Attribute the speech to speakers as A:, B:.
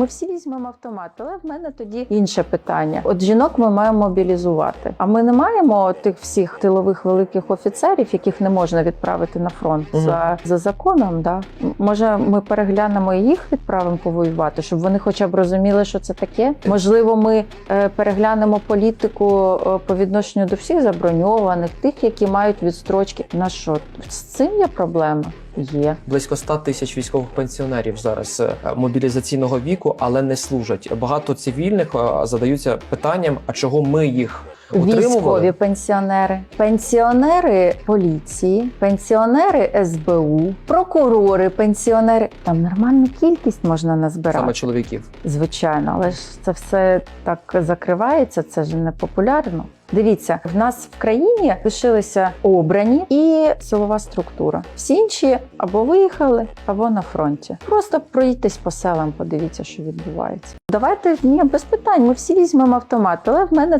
A: Ми всі візьмемо автомат, але в мене тоді інше питання. От жінок ми маємо мобілізувати. А ми не маємо тих всіх тилових великих офіцерів, яких не можна відправити на фронт
B: Мгм.
A: за, за законом. Да? Може, ми переглянемо і їх відправимо повоювати, щоб вони хоча б розуміли, що це таке. Можливо, ми е, переглянемо політику е, по відношенню до всіх заброньованих, тих, які мають відстрочки. На що з цим є проблема? Є.
B: Близько 100 тисяч військових пенсіонерів зараз е, мобілізаційного віку, але не служать. Багато цивільних е, задаються питанням: а чого ми їх
A: Військові пенсіонери, пенсіонери поліції, пенсіонери СБУ, прокурори, пенсіонери. Там нормальну кількість можна назбирати.
B: Саме чоловіків.
A: Звичайно, але ж це все так закривається, це ж не популярно. Дивіться, в нас в країні лишилися обрані і силова структура. Всі інші або виїхали, або на фронті. Просто проїдьтесь по селам, подивіться, що відбувається. Давайте ні, без питань. Ми всі візьмемо автомат, але в мене